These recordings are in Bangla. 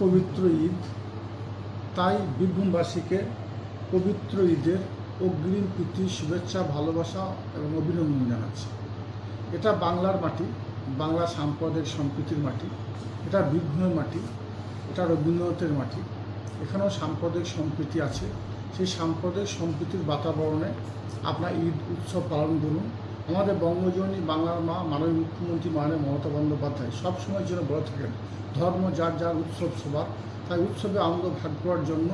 পবিত্র ঈদ। তাই বীরভূমবাসীকে পবিত্র ঈদের অগ্রিম প্রীতি শুভেচ্ছা, ভালোবাসা এবং অভিনন্দন জানাচ্ছি। এটা বাংলার মাটি, বাংলা সাম্প্রদায়িক সম্প্রীতির মাটি, এটা বীরভূমের মাটি, এটা রবীন্দ্রনাথের মাটি। এখানেও সাম্প্রদায়িক সম্প্রীতি আছে। সেই সাম্প্রদায়িক সম্প্রীতির বাতাবরণে আপনার ঈদ উৎসব পালন করুন। আমাদের বঙ্গজননী বাংলার মা মাননীয় মুখ্যমন্ত্রী মাননীয় মমতা বন্দ্যোপাধ্যায় সবসময় যেন বলে থাকেন ধর্ম যার যার উৎসব সবার। তাই উৎসবে আনন্দ ভাগ করার জন্য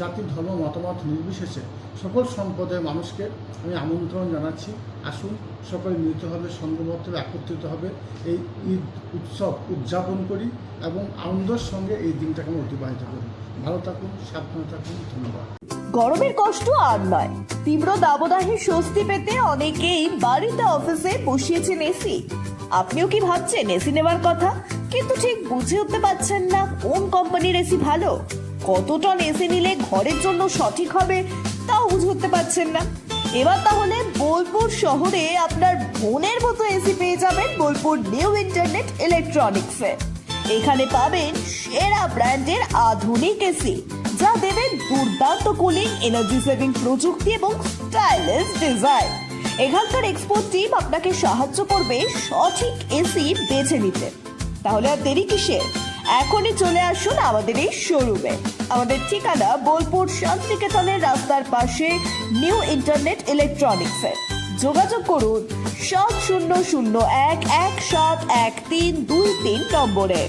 জাতি ধর্ম মতামত নির্বিশেষে সকল সম্প্রদায়ের মানুষকে আমি আমন্ত্রণ জানাচ্ছি। আসুন সকলে মিলিত হবে হবে, একত্রিত হবে এই ঈদ উৎসব উদযাপন করি এবং আনন্দের সঙ্গে এই দিনটাকে আমরা অতিবাহিত করি। ভালো থাকুন সাবধানে থাকুন ধন্যবাদ। গরমের কষ্ট আর নয়। তীব্র দাবদাহে স্বস্তি পেতে অনেকেই বাড়িতে অফিসে বসিয়েছেন এসি। আপনিও কি ভাবছেন এসি নেওয়ার কথা? কিন্তু ঠিক বুঝে উঠতে পারছেন না কোন কোম্পানির এসি ভালো। কত টন এসি নিলে ঘরের জন্য সঠিক হবে তাও বুঝে উঠতে পারছেন না। এবার তাহলে বোলপুর শহরে আপনার মনের মতো এসি পেয়ে যাবেন বোলপুর নিউ ইন্টারনেট ইলেকট্রনিক্সে। এখানে পাবেন সেরা ব্র্যান্ডের আধুনিক এসি। যা দেবে দুর্দান্ত কুলিং এনার্জি সেভিং প্রযুক্তি এবং স্টাইলিশ ডিজাইন এখানকার এক্সপোর্ট টিম আপনাকে সাহায্য করবে সঠিক এসি বেছে নিতে। তাহলে আর দেরি কিসের? এখনই চলে আসুন আমাদের এই শোরুমে আমাদের ঠিকানা বোলপুর শান্তিনিকেতনের রাস্তার পাশে নিউ ইন্টারনেট ইলেকট্রনিক্সে যোগাযোগ করুন সাত শূন্য শূন্য এক এক সাত এক তিন দুই তিন নম্বরে।